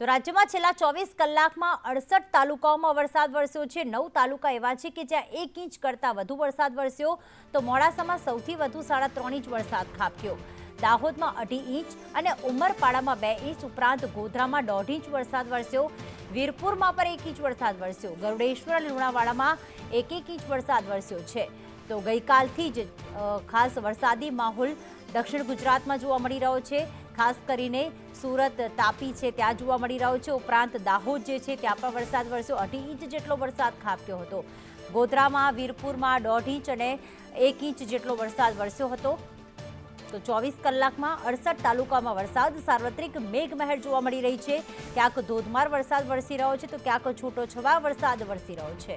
તો રાજ્યમાં છેલ્લા ચોવીસ કલાકમાં અડસઠ તાલુકાઓમાં વરસાદ વરસ્યો છે. નવ તાલુકા એવા છે કે જ્યાં એક ઇંચ કરતાં વધુ વરસાદ વરસ્યો. તો મોડાસામાં સૌથી વધુ સાડા ત્રણ ઇંચ વરસાદ ખાબક્યો. દાહોદમાં અઢી ઇંચ અને ઉમરપાડામાં બે ઇંચ, ઉપરાંત ગોધરામાં દોઢ ઇંચ વરસાદ વરસ્યો. વીરપુરમાં પણ એક ઇંચ વરસાદ વરસ્યો. ગરુડેશ્વર અને લુણાવાડામાં એક એક ઇંચ વરસાદ વરસ્યો છે. તો ગઈકાલથી જ ખાસ વરસાદી માહોલ દક્ષિણ ગુજરાતમાં જોવા મળી રહ્યો છે. ખાસ કરીને સુરત તાપી છે, ત્યાં જોવા મળી રહ્યો છે. ઉપરાંત દાહોદ જે છે, ત્યાં પણ વરસાદ વરસ્યો. અઢી ઇંચ જેટલો વરસાદ ખાબક્યો હતો. ગોધરામાં, વીરપુરમાં દોઢ ઇંચ અને એક ઇંચ જેટલો વરસાદ વરસ્યો હતો. તો ચોવીસ કલાકમાં અડસઠ તાલુકામાં વરસાદ. સાર્વત્રિક મેઘમહેર જોવા મળી રહી છે. ક્યાંક ધોધમાર વરસાદ વરસી રહ્યો છે, તો ક્યાંક છૂટો છવા વરસાદ વરસી રહ્યો છે.